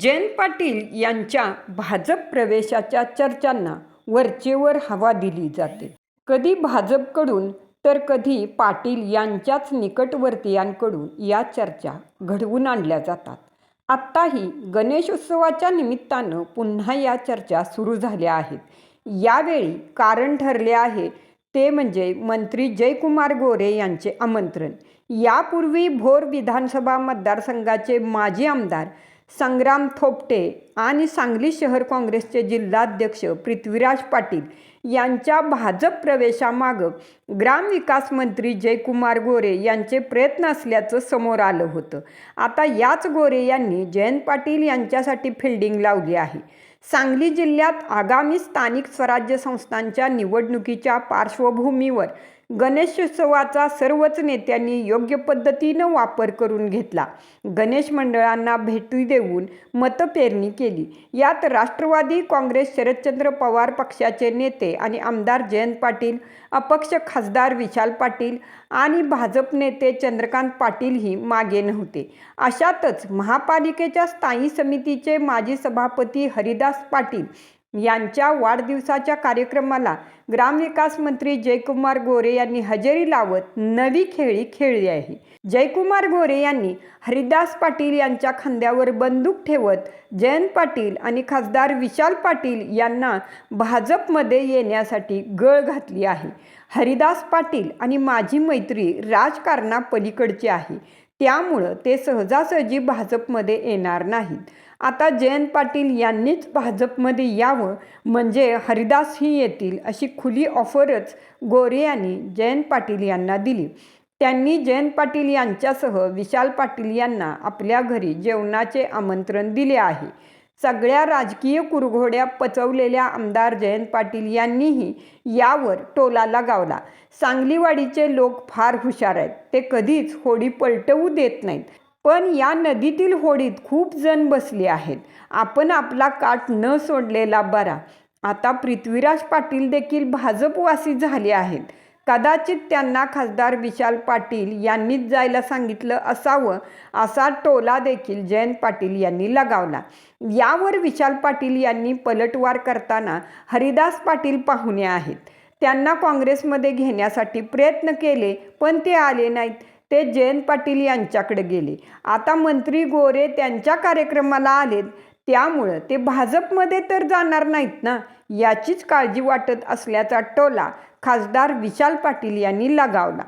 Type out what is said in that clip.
जयंत पाटील यांच्या भाजप प्रवेशाच्या चर्चांना वरचेवर हवा दिली जाते. कधी भाजपकडून तर कधी पाटील यांच्याच निकटवर्तीयांकडून या चर्चा घडवून आणल्या जातात. आत्ताही गणेशोत्सवाच्या निमित्तानं पुन्हा या चर्चा सुरू झाल्या आहेत. यावेळी कारण ठरले आहे ते म्हणजे मंत्री जयकुमार गोरे यांचे आमंत्रण. यापूर्वी भोर विधानसभा मतदारसंघाचे माजी आमदार संग्राम थोपटे आणि सांगली शहर काँग्रेसचे जिल्हाध्यक्ष पृथ्वीराज पाटील यांच्या भाजप प्रवेशामागं ग्रामविकास मंत्री जयकुमार गोरे यांचे प्रयत्न असल्याचं समोर आलं होतं. आता याच गोरे यांनी जयंत पाटील यांच्यासाठी फिल्डिंग लावली आहे. सांगली जिल्ह्यात आगामी स्थानिक स्वराज्य संस्थांच्या निवडणुकीच्या पार्श्वभूमीवर गणेशोत्सवाचा सर्वच नेत्यांनी योग्य पद्धतीनं वापर करून घेतला. गणेश मंडळांना भेटी देऊन मतपेरणी केली. यात राष्ट्रवादी काँग्रेस शरदचंद्र पवार पक्षाचे नेते आणि आमदार जयंत पाटील अपक्ष खासदार विशाल पाटील आणि भाजप नेते चंद्रकांत पाटीलही मागे नव्हते. अशातच महापालिकेच्या स्थायी समितीचे माजी सभापती हरिदास पाटील यांच्या वाढदिवसाच्या कार्यक्रमाला ग्रामविकास मंत्री जयकुमार गोरे यांनी हजेरी लावत नवी खेळी खेळली आहे. जयकुमार गोरे यांनी हरिदास पाटील यांच्या खांद्यावर बंदूक ठेवत जयंत पाटील आणि खासदार विशाल पाटील यांना भाजपमध्ये येण्यासाठी गळ घातली आहे. हरिदास पाटील आणि माझी मैत्री राजकारणापलीकडची आहे. त्यामुळं ते सहजासहजी भाजपमध्ये येणार नाहीत. आता जयंत पाटील यांनीच भाजपमध्ये यावं म्हणजे हरिदासही येतील अशी खुली ऑफरच गोरे यांनी जयंत पाटील यांना दिली. त्यांनी जयंत पाटील यांच्यासह विशाल पाटील यांना आपल्या घरी जेवणाचे आमंत्रण दिले आहे. सगळ्या राजकीय कुरघोड्या पचवलेल्या आमदार जयंत पाटील यांनीही यावर टोला लगावला. सांगलीवाडीचे लोक फार हुशार आहेत. ते कधीच होडी पलटवू देत नाहीत. पण या नदीतील होडीत खूप जण बसले आहेत. आपण आपला काठ न सोडलेला बरा. आता पृथ्वीराज पाटील देखील भाजपवासी झाले आहेत. कदाचित त्यांना खासदार विशाल पाटील यांनीच जायला सांगितलं असावं असा टोला देखील जयंत पाटील यांनी लगावला. यावर विशाल पाटील यांनी पलटवार करताना हरिदास पाटील पाहुणे आहेत. त्यांना काँग्रेसमध्ये घेण्यासाठी प्रयत्न केले पण ते आले नाहीत. ते जयंत पाटील यांच्याकडे गेले. आता मंत्री गोरे त्यांच्या कार्यक्रमाला आलेत. त्यामुळं ते भाजपमध्ये तर जाणार नाहीत ना? याचीच काळजी वाटत असल्याचा टोला खासदार विशाल पाटील यांनी लगावला.